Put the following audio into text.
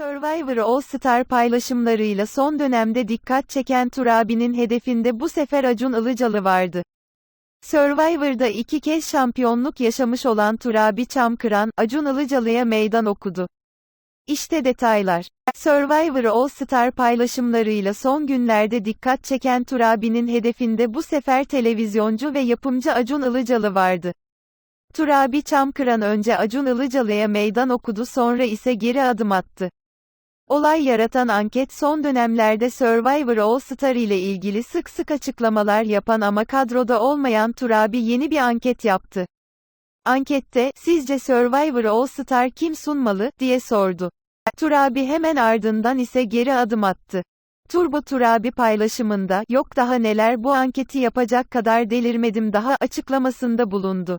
Survivor All Star paylaşımlarıyla son dönemde dikkat çeken Turabi'nin hedefinde bu sefer Acun Ilıcalı vardı. Survivor'da iki kez şampiyonluk yaşamış olan Turabi Çamkıran, Acun Ilıcalı'ya meydan okudu. İşte detaylar. Survivor All Star paylaşımlarıyla son günlerde dikkat çeken Turabi'nin hedefinde bu sefer televizyoncu ve yapımcı Acun Ilıcalı vardı. Turabi Çamkıran önce Acun Ilıcalı'ya meydan okudu sonra ise geri adım attı. Olay yaratan anket son dönemlerde Survivor All Star ile ilgili sık sık açıklamalar yapan ama kadroda olmayan Turabi yeni bir anket yaptı. Ankette, sizce Survivor All Star kim sunmalı, diye sordu. Turabi hemen ardından ise geri adım attı. Turbo Turabi paylaşımında, yok daha neler bu anketi yapacak kadar delirmedim daha açıklamasında bulundu.